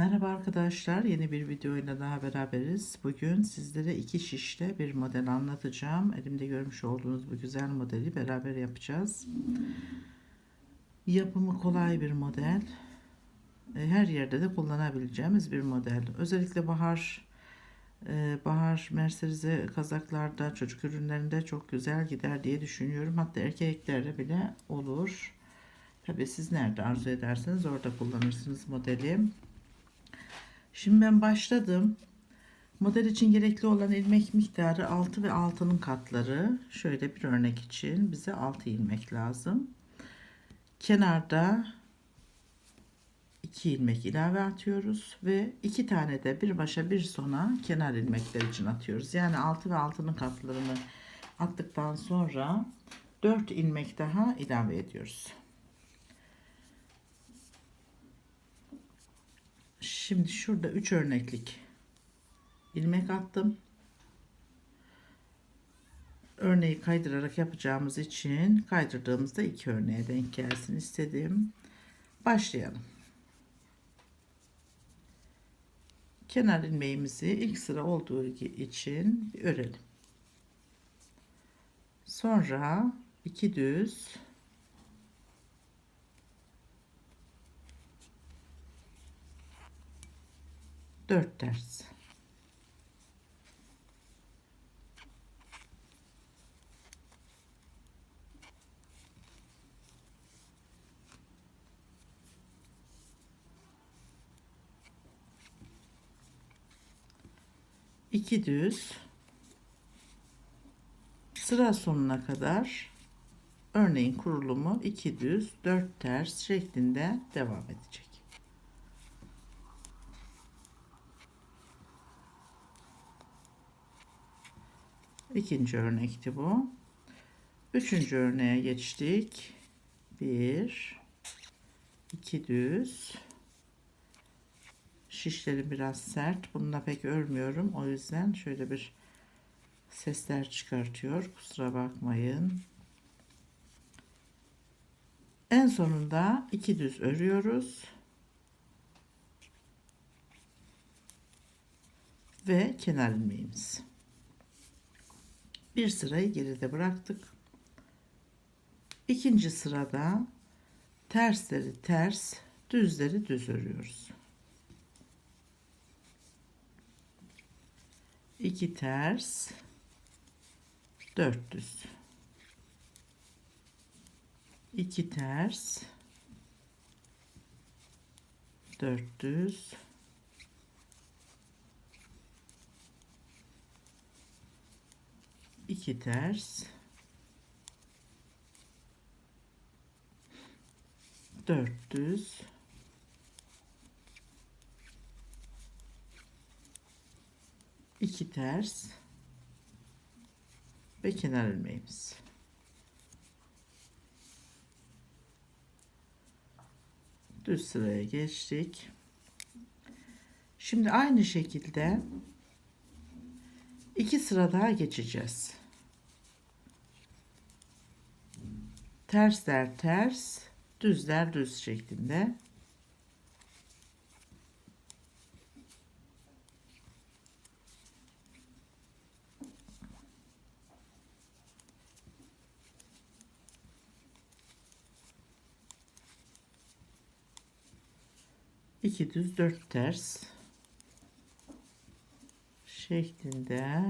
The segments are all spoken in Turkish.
Merhaba arkadaşlar, yeni bir videoyla daha beraberiz. Bugün sizlere iki şişle bir model anlatacağım. Elimde görmüş olduğunuz bu güzel modeli beraber yapacağız. Yapımı kolay bir model. E, Her yerde de kullanabileceğimiz bir model. Özellikle bahar e, bahar merserize kazaklarda, çocuk ürünlerinde çok güzel gider diye düşünüyorum. Hatta erkeklerde bile olur. Tabii siz nerede arzu ederseniz orada kullanırsınız modeli. Şimdi ben başladım. Model için gerekli olan ilmek miktarı 6 ve 6'nın katları. Şöyle bir örnek için bize 6 ilmek lazım. Kenarda 2 ilmek ilave atıyoruz ve 2 tane de bir başa bir sona kenar ilmekler için atıyoruz. Yani 6 ve 6'nın katlarını attıktan sonra 4 ilmek daha ilave ediyoruz. Şimdi şurada 3 örneklik ilmek attım. Örneği kaydırarak yapacağımız için kaydırdığımızda iki örneğe denk gelsin istedim. Başlayalım. Kenar ilmeğimizi ilk sıra olduğu için örelim. Sonra iki düz 4 ters. iki düz sıra sonuna kadar örneğin kurulumu iki düz dört ters şeklinde devam edecek. İkinci örnekti bu. Üçüncü örneğe geçtik. Bir, iki düz. Şişleri biraz sert. Bununla pek örmüyorum. O yüzden şöyle bir sesler çıkartıyor. Kusura bakmayın. En sonunda iki düz örüyoruz. Ve kenar ilmeğimiz bir sırayı geride bıraktık. İkinci sırada tersleri ters, düzleri düz örüyoruz. İki ters, dört düz. İki ters, dört düz. 2 ters 4 düz iki ters ve kenar ilmeğimiz. Düz sıraya geçtik. Şimdi aynı şekilde iki sıra daha geçeceğiz. Tersler ters, düzler düz şeklinde. iki düz dört ters şeklinde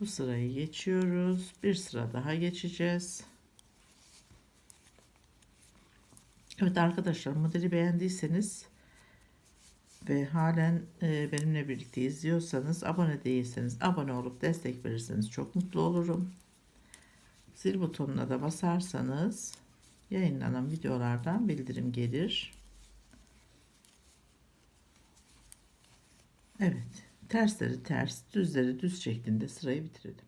bu sırayı geçiyoruz. Bir sıra daha geçeceğiz. Evet arkadaşlar modeli beğendiyseniz ve halen e, benimle birlikte izliyorsanız abone değilseniz abone olup destek verirseniz çok mutlu olurum. Zil butonuna da basarsanız yayınlanan videolardan bildirim gelir. Evet tersleri ters düzleri düz şeklinde sırayı bitirelim.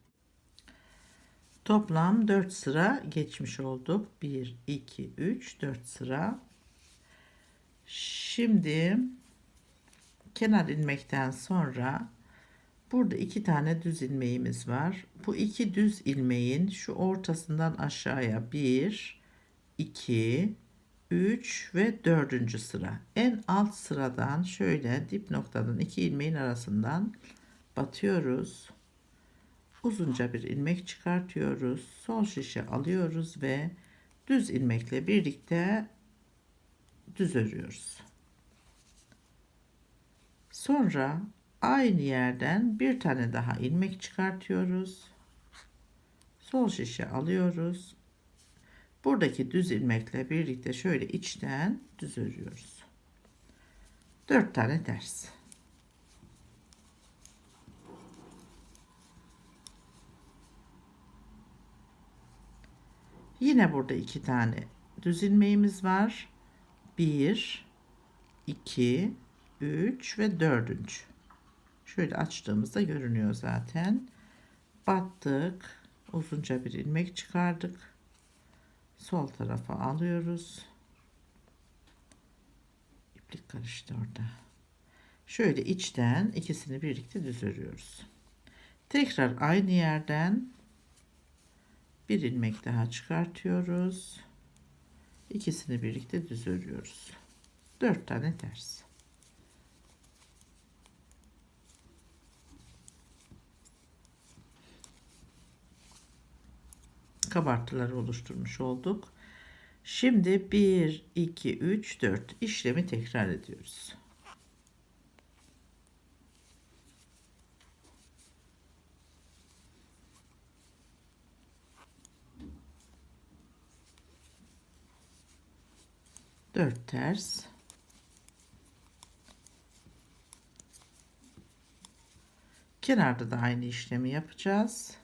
Toplam 4 sıra geçmiş olduk. 1, 2, 3, 4 sıra. Şimdi kenar ilmekten sonra burada iki tane düz ilmeğimiz var. Bu iki düz ilmeğin şu ortasından aşağıya 1, 2, 3 ve 4. sıra. En alt sıradan şöyle dip noktadan iki ilmeğin arasından batıyoruz. Uzunca bir ilmek çıkartıyoruz. Sol şişe alıyoruz ve düz ilmekle birlikte düz örüyoruz. Sonra aynı yerden bir tane daha ilmek çıkartıyoruz. Sol şişe alıyoruz. Buradaki düz ilmekle birlikte şöyle içten düz örüyoruz. 4 tane ters. Yine burada iki tane düz ilmeğimiz var. 1 2 3 ve 4. Şöyle açtığımızda görünüyor zaten. Battık. Uzunca bir ilmek çıkardık sol tarafa alıyoruz. İplik karıştı orada. Şöyle içten ikisini birlikte düz örüyoruz. Tekrar aynı yerden bir ilmek daha çıkartıyoruz. İkisini birlikte düz örüyoruz. 4 tane ters. kabartıları oluşturmuş olduk. Şimdi 1, 2, 3, 4 işlemi tekrar ediyoruz. Dört ters. Kenarda da aynı işlemi yapacağız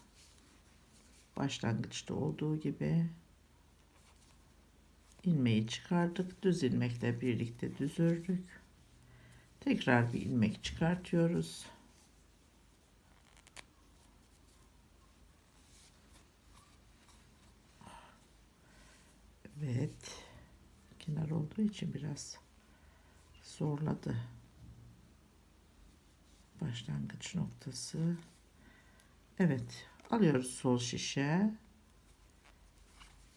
başlangıçta olduğu gibi ilmeği çıkardık. Düz ilmekle birlikte düz ördük. Tekrar bir ilmek çıkartıyoruz. Evet. Kenar olduğu için biraz zorladı. Başlangıç noktası. Evet alıyoruz sol şişe.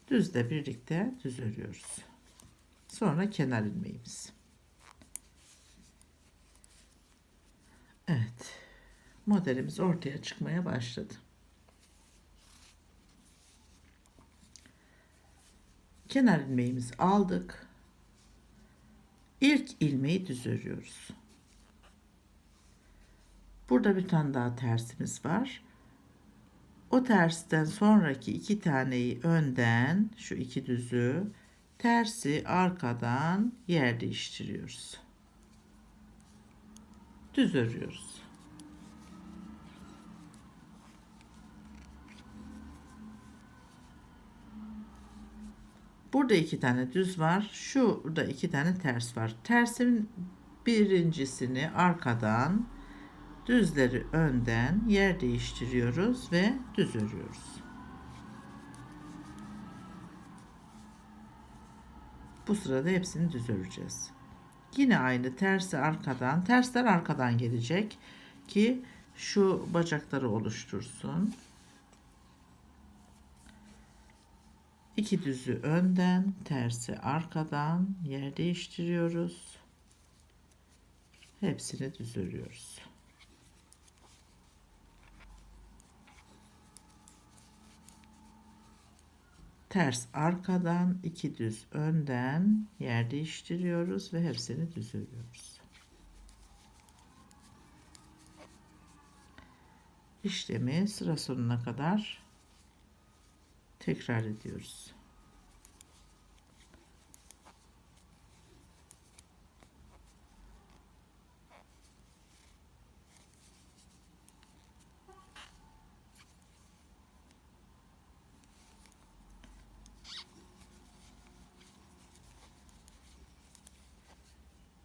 Düzle birlikte düz örüyoruz. Sonra kenar ilmeğimiz. Evet modelimiz ortaya çıkmaya başladı. Kenar ilmeğimizi aldık ilk ilmeği düz örüyoruz burada bir tane daha tersimiz var o tersten sonraki iki taneyi önden şu iki düzü tersi arkadan yer değiştiriyoruz. Düz örüyoruz. Burada iki tane düz var. Şurada iki tane ters var. Tersin birincisini arkadan düzleri önden yer değiştiriyoruz ve düz örüyoruz. Bu sırada hepsini düz öreceğiz. Yine aynı tersi arkadan, tersler arkadan gelecek ki şu bacakları oluştursun. İki düzü önden, tersi arkadan yer değiştiriyoruz. Hepsini düz örüyoruz. ters arkadan iki düz önden yer değiştiriyoruz ve hepsini düz örüyoruz. İşlemi sıra sonuna kadar tekrar ediyoruz.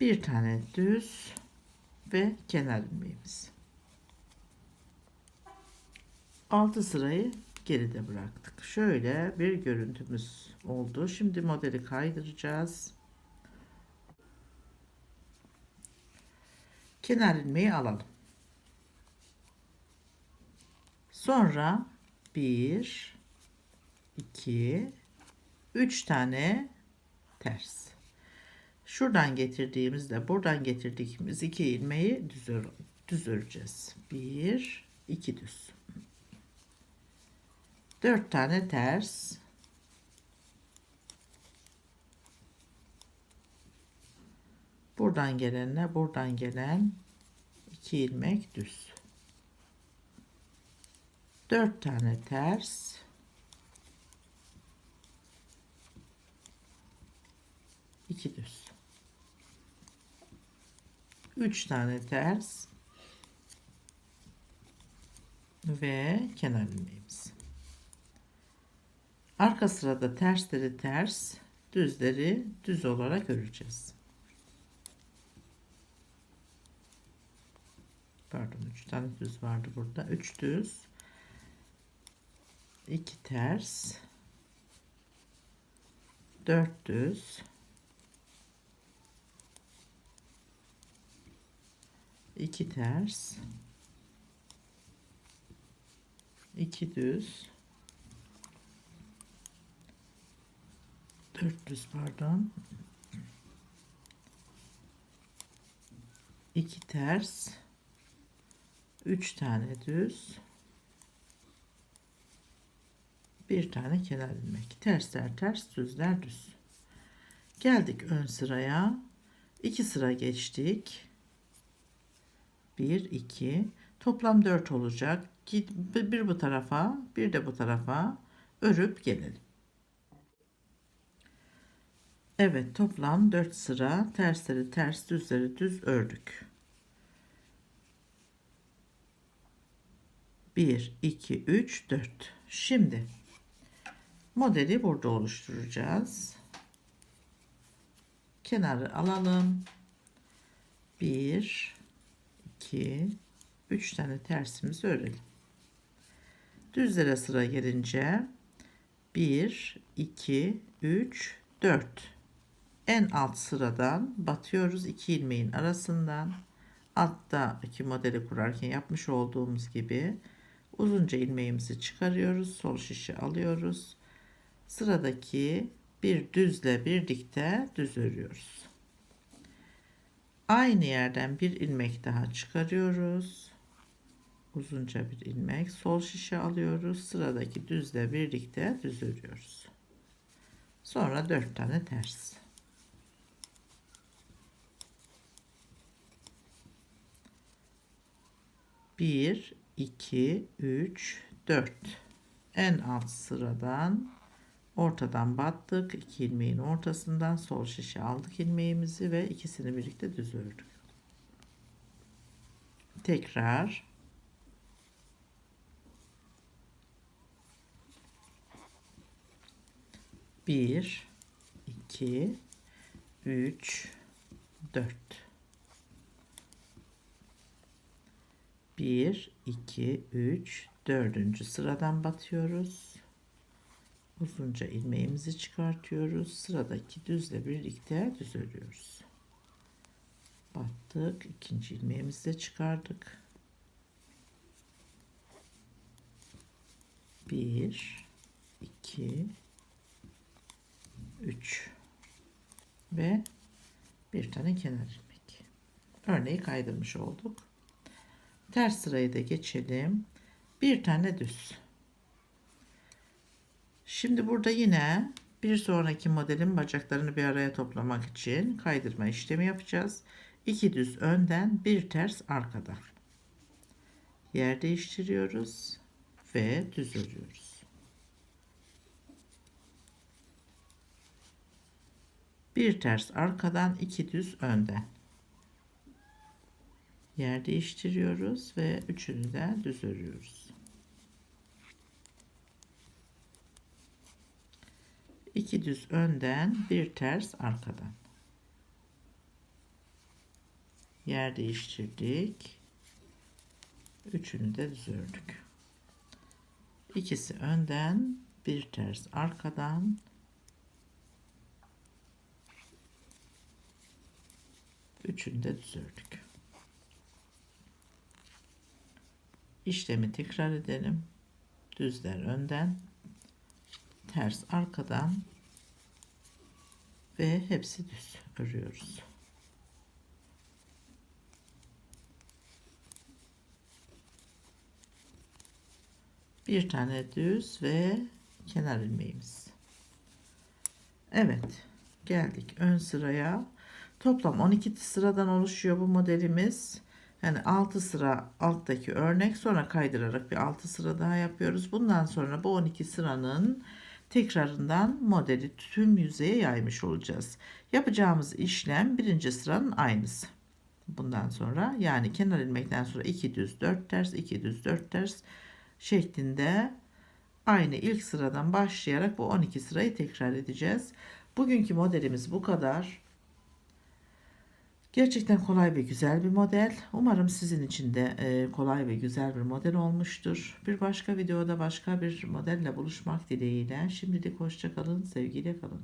bir tane düz ve kenar ilmeğimiz. 6 sırayı geride bıraktık. Şöyle bir görüntümüz oldu. Şimdi modeli kaydıracağız. Kenar ilmeği alalım. Sonra 1 2 3 tane ters. Şuradan getirdiğimizde buradan getirdiğimiz iki ilmeği düz, düz öreceğiz. Bir, iki düz. Dört tane ters. Buradan gelenle buradan gelen iki ilmek düz. Dört tane ters. iki düz. Üç tane ters ve kenar ilmeğimiz. Arka sırada tersleri ters, düzleri düz olarak öreceğiz. Pardon 3 tane düz vardı burada. 3 düz. 2 ters. 4 düz. 2 ters. 2 düz. 4 düz pardon. 2 ters. 3 tane düz. Bir tane kenar ilmek. Tersler ters, düzler düz. Geldik ön sıraya. 2 sıra geçtik. 1 2 toplam 4 olacak. Git bir bu tarafa, bir de bu tarafa örüp gelelim. Evet, toplam 4 sıra tersleri ters, düzleri düz ördük. 1 2 3 4. Şimdi modeli burada oluşturacağız. Kenarı alalım. 1 2 3 tane tersimizi örelim. Düzlere sıra gelince 1 2 3 4 en alt sıradan batıyoruz iki ilmeğin arasından alttaki modeli kurarken yapmış olduğumuz gibi uzunca ilmeğimizi çıkarıyoruz sol şişi alıyoruz sıradaki bir düzle birlikte düz örüyoruz Aynı yerden bir ilmek daha çıkarıyoruz. Uzunca bir ilmek. Sol şişe alıyoruz. Sıradaki düzle birlikte düz örüyoruz. Sonra dört tane ters. Bir, iki, üç, dört. En alt sıradan Ortadan battık. iki ilmeğin ortasından sol şişe aldık ilmeğimizi ve ikisini birlikte düz ördük. Tekrar bir, iki, üç, dört. Bir, iki, üç, dördüncü sıradan batıyoruz uzunca ilmeğimizi çıkartıyoruz. Sıradaki düzle birlikte düz örüyoruz. Battık. ikinci ilmeğimizi de çıkardık. Bir, iki, üç ve bir tane kenar ilmek. Örneği kaydırmış olduk. Ters sırayı da geçelim. Bir tane düz. Şimdi burada yine bir sonraki modelin bacaklarını bir araya toplamak için kaydırma işlemi yapacağız. İki düz önden, bir ters arkadan. Yer değiştiriyoruz ve düz örüyoruz. Bir ters arkadan, iki düz önden. Yer değiştiriyoruz ve üçünü de düz örüyoruz. 2 düz önden bir ters arkadan. Yer değiştirdik. Üçünü de düz ördük. İkisi önden bir ters arkadan. Üçünü de düz ördük işlemi tekrar edelim düzler önden ters arkadan ve hepsi düz örüyoruz. Bir tane düz ve kenar ilmeğimiz. Evet, geldik ön sıraya. Toplam 12 sıradan oluşuyor bu modelimiz. Yani 6 sıra alttaki örnek sonra kaydırarak bir 6 sıra daha yapıyoruz. Bundan sonra bu 12 sıranın tekrarından modeli tüm yüzeye yaymış olacağız. Yapacağımız işlem birinci sıranın aynısı. Bundan sonra yani kenar ilmekten sonra 2 düz 4 ters 2 düz 4 ters şeklinde aynı ilk sıradan başlayarak bu 12 sırayı tekrar edeceğiz. Bugünkü modelimiz bu kadar. Gerçekten kolay ve güzel bir model. Umarım sizin için de e, kolay ve güzel bir model olmuştur. Bir başka videoda başka bir modelle buluşmak dileğiyle. Şimdilik hoşça kalın, sevgiyle kalın.